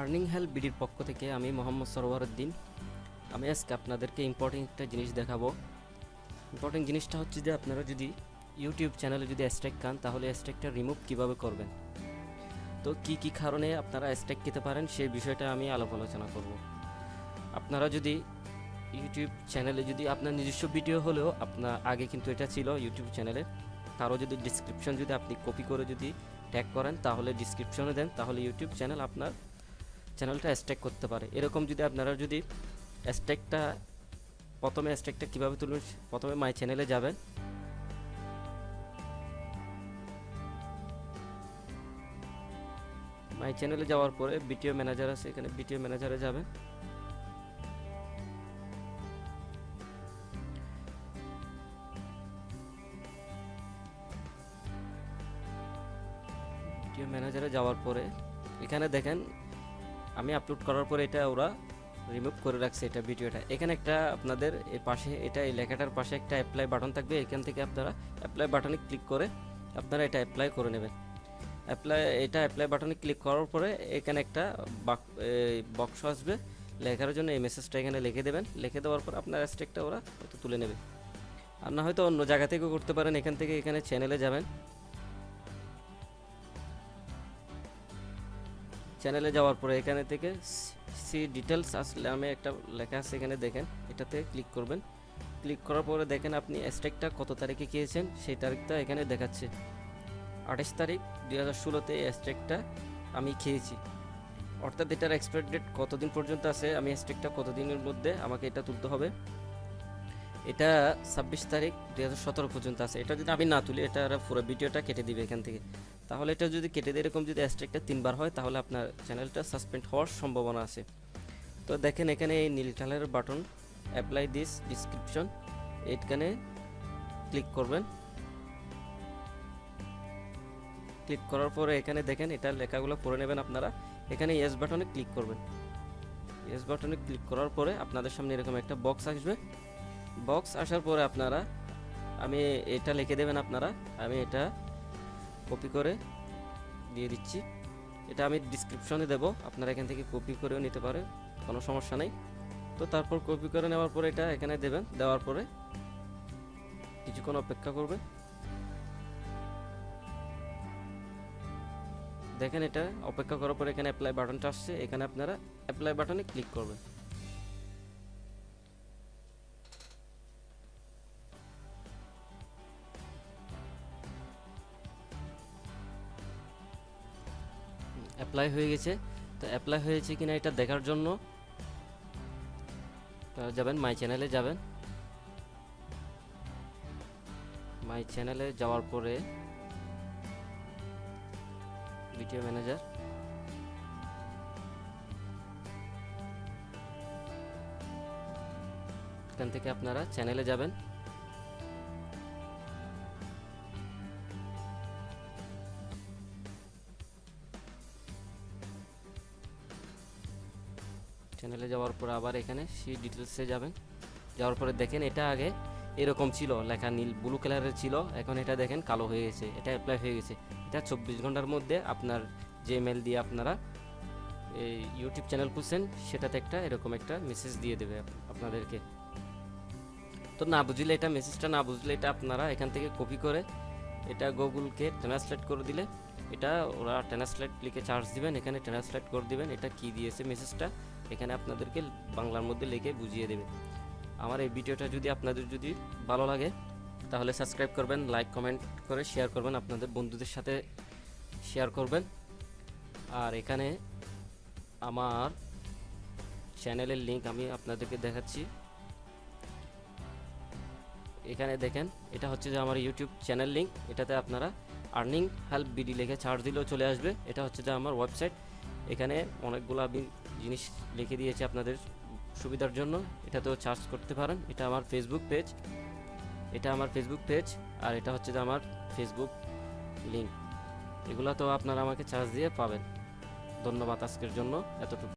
Earning help বিডির পক্ষ থেকে আমি মোহাম্মদ সরোয়ারউদ্দিন আমি আজকে আপনাদেরকে ইম্পর্টেন্ট একটা জিনিস দেখাবো। ইম্পর্টেন্ট জিনিসটা হচ্ছে যে আপনারা যদি ইউটিউব চ্যানেলে যদি স্ট্রাইক খান, তাহলে স্ট্রাইকটা রিমুভ কীভাবে করবেন? তো কি কি কারণে আপনারা স্ট্রাইক খেতে পারেন, সেই বিষয়টা আমি আলাপ আলোচনা করব। আপনারা যদি ইউটিউব চ্যানেলে যদি আপনার নিজস্ব ভিডিও হলেও আপনার আগে কিন্তু এটা ছিল ইউটিউব চ্যানেলে কারও যদি ডিসক্রিপশন যদি আপনি কপি করে যদি ট্যাগ করেন, তাহলে ডিসক্রিপশনে দেন, তাহলে ইউটিউব চ্যানেল আপনার চ্যানেলটা স্ট্যাক করতে পারে। এরকম যদি আপনারা যদি স্ট্যাকটা প্রথমে স্ট্যাকটা কীভাবে তুলবেন, প্রথমে মাই চ্যানেলে যাবেন। মাই চ্যানেলে যাওয়ার পরে বিটিও ম্যানেজার আছে, এখানে বিটিও ম্যানেজারে যাবেন ম্যানেজারে যাওয়ার পরে, এখানে দেখেন আমি আপলোড করার পরে এটা ওরা রিমুভ করে রাখছে এটা ভিডিওটা। এখানে একটা আপনাদের এই পাশে এটা, এই লেখাটার পাশে একটা অ্যাপ্লাই বাটন থাকবে। এখান থেকে আপনারা অ্যাপ্লাই বাটনে ক্লিক করে আপনারা এটা অ্যাপ্লাই করে নেবেন। অ্যাপ্লাই এটা অ্যাপ্লাই বাটনে ক্লিক করার পরে এখানে একটা বক্স আসবে। লেখার জন্য এই মেসেজটা এখানে লিখে দেবেন। লিখে দেওয়ার পর আপনার স্টেকটা ওরা হয়তো তুলে নেবে। আর না হয়তো অন্য জায়গা থেকেও করতে পারেন। এখান থেকে এখানে চ্যানেলে যাবেন। চ্যানেলে যাওয়ার পরে এখানে থেকে সি ডিটেলস আসলে আমি একটা লেখা আছে এখানে দেখেন, এটাতে ক্লিক করবেন। ক্লিক করার পরে দেখেন আপনি স্ট্রাইকটা কত তারিখে খেয়েছেন সেই তারিখটা এখানে দেখাচ্ছে। আঠাশ তারিখ দুই হাজার ষোলোতে এই স্ট্রাইকটা আমি খেয়েছি। অর্থাৎ এটার এক্সপায়ার ডেট কতদিন পর্যন্ত আছে, আমি স্ট্রাইকটা কতদিনের মধ্যে আমাকে এটা তুলতে হবে? এটা ছাব্বিশ তারিখ দুই হাজার সতেরো পর্যন্ত আছে। এটা যদি আমি না তুলি, এটা পুরো ভিডিওটা কেটে দিবে এখান থেকে। তাহলে এটা যদি কেটে দেয়, এরকম যদি স্ট্রাইকটা তিনবার হয়, তাহলে আপনার চ্যানেলটা সাসপেন্ড হওয়ার সম্ভাবনা আছে। তো দেখেন এখানে এই নীল কালারের বাটন অ্যাপ্লাই দিস ডিসক্রিপশন এখানে ক্লিক করবেন। ক্লিক করার পরে এখানে দেখেন এটা লেখাগুলো পড়ে নেবেন আপনারা। এখানে ইয়েস বাটনে ক্লিক করবেন। ইয়েস বাটনে ক্লিক করার পরে আপনাদের সামনে এরকম একটা বক্স আসবে। বক্স আসার পরে আপনারা, আমি এটা লিখে দেবেন আপনারা, আমি এটা কপি করে দিয়ে দিচ্ছি। এটা আমি ডিসক্রিপশনে দেব, আপনারা এখান থেকে কপি করেও নিতে পারে কোনো সমস্যা নেই। তো তারপর কপি করে নেওয়ার পরে এটা এখানে দেবেন, দেওয়ার পরে কিছুক্ষণ অপেক্ষা করবে দেখেন এটা, অপেক্ষা করার পরে এখানে অ্যাপ্লাই বাটনটা আসছে, এখানে আপনারা অ্যাপ্লাই বাটনে ক্লিক করবেন। অ্যাপ্লাই হয়ে গেছে। তো অ্যাপ্লাই হয়েছে কিনা এটা দেখার জন্য যাবেন মাই চ্যানেলে যাবেন। মাই চ্যানেলে যাওয়ার পরে ভিডিও ম্যানেজার এখান থেকে আপনারা চ্যানেলে যাবেন। চ্যানেলে যাওয়ার পর আবার এখানে সেই ডিটেলসে যাবেন। যাওয়ার পরে দেখেন এটা আগে এরকম ছিল, লেখা নীল ব্লু কালারের ছিল, এখন এটা দেখেন কালো হয়ে গেছে, এটা অ্যাপ্লাই হয়ে গেছে। এটা চব্বিশ ঘণ্টার মধ্যে আপনার যে মেল দিয়ে আপনারা এই ইউটিউব চ্যানেল খুলছেন, সেটাতে একটা এরকম একটা মেসেজ দিয়ে দেবে আপনাদেরকে। তো না বুঝলে এটা মেসেজটা না বুঝলে এটা আপনারা এখান থেকে কপি করে এটা গুগলকে ট্রান্সলেট করে দিলে এটা ওরা ট্রান্সলেট লিখে চার্জ দিবেন, এখানে ট্রান্সলেট করে দিবেন, এটা কি দিয়েছে মেসেজটা এখানে আপনাদেরকে বাংলার মধ্যে লিখে বুঝিয়ে দেবে। আমার এই ভিডিওটা যদি আপনাদের যদি ভালো লাগে, তাহলে সাবস্ক্রাইব করবেন, লাইক, কমেন্ট করে শেয়ার করবেন, আপনাদের বন্ধুদের সাথে শেয়ার করবেন। আর এখানে আমার চ্যানেলের লিংক আমি আপনাদেরকে দেখাচ্ছি। এখানে দেখেন, এটা হচ্ছে যে আমার ইউটিউব চ্যানেল লিঙ্ক এটাতে আপনারা আর্নিং, হেল্প, বিডি লিখে চার্জ দিলেও চলে আসবে। এটা হচ্ছে যে আমার ওয়েবসাইট এখানে অনেকগুলো আমি জিনিস লিখে দিয়েছি আপনাদের সুবিধার জন্য। এটা তো চার্জ করতে পারেন। এটা আমার ফেসবুক পেজ এটা আমার ফেসবুক পেজ আর এটা হচ্ছে যে আমার ফেসবুক লিঙ্ক এগুলো তো আপনারা আমাকে চার্জ দিয়ে পাবেন। ধন্যবাদ আজকের জন্য। এতটুকু।